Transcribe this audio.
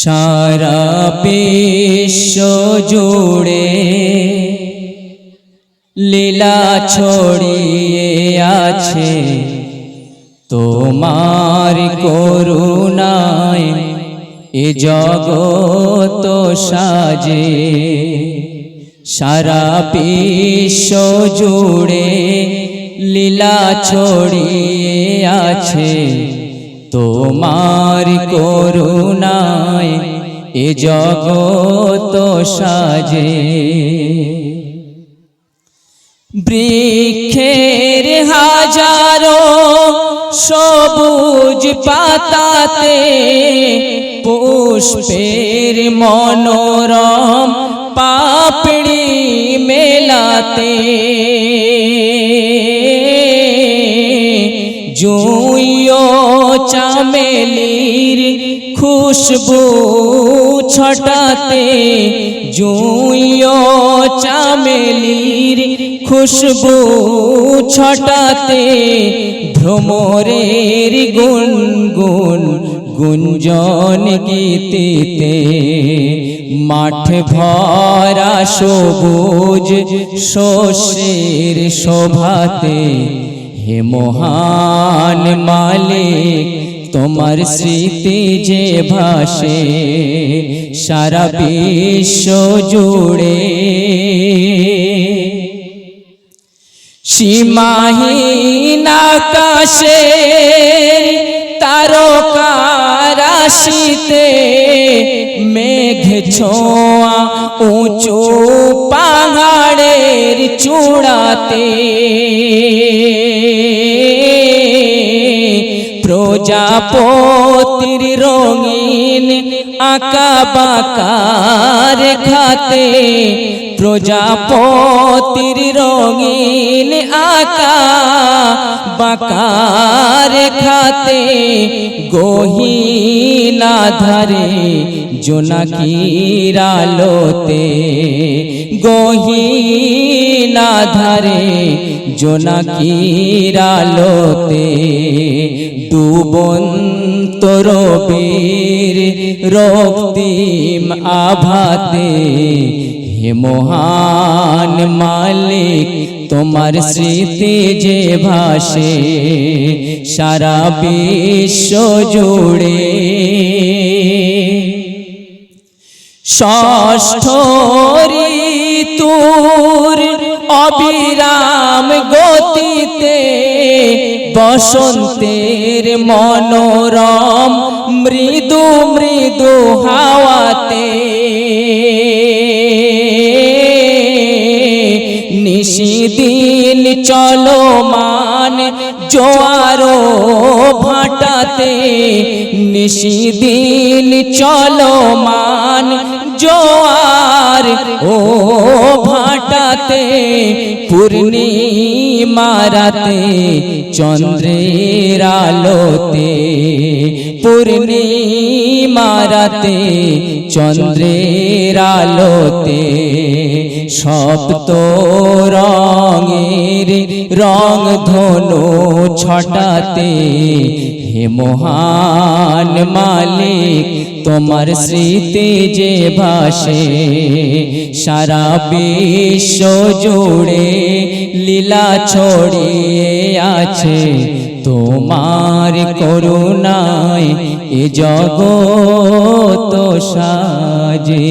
সারা বিশ্ব জুড়ে লীলা ছড়িয়ে আছে। তোমার করুণায় এ জগত সাজে। সারা বিশ্ব জুড়ে লীলা ছড়িয়ে আছে। তোমার করুণায় এ জগত সাজে। বৃক্ষের হাজারো সবুজ পাতাতে পুষ্পের মনোরম পাপড়ি মেলাতে। জুইও চামেলির খুশবু ছটাতে। জুইও চামেলির খুশবু ছটাতে। ভ্রমরের গুনগুন গুঞ্জন গীতিতে। মাঠ ভরা সবুজ শস্যের শোভাতে। হে মহান মালিক তোমার স্মৃতি যে ভাসে সারা বিশ্ব জুড়ে। সীমাহীন আকাশে তারকারাশিতে ছোঁয়া উঁচু পাহাড়ের চূড়াতে। প্রজাপতির রঙিন আঁকা বাঁকার খাতে প্রজাপতির রঙিন আঁকা বাঁকার খাতে গহিনা ধারে জোনাকির আলোতে গহিনা ধারে জোনাকির ডুবন্ত রবির রক্তিম আভাতে হে মহান মালিক, তোমার স্মৃতি যে ভাসে, সারা বিশ্ব জুড়ে। ষষ্ঠ ঋতুর অবিরাম গতিতে বসন্তের মনোরম মৃদু মৃদু হাওয়াতে নিশিদিন চলমান জোয়ারো ভাটাতে। নিশিদিন চলমান জোয়ার ও ভাটাতে। পূর্ণিমারাতে চন্দ্রের আলোতে। পূর্ণিমারাতে চন্দ্রের আলোতে। সপ্ত রঙের রং ধনু ছটাতে। হে মহান মালিক, তোমার স্মৃতি যে ভাসে, সারা বিশ্ব জুড়ে লীলা ছড়িয়ে আছে। তোমার করুণায় এ জগত সাজে।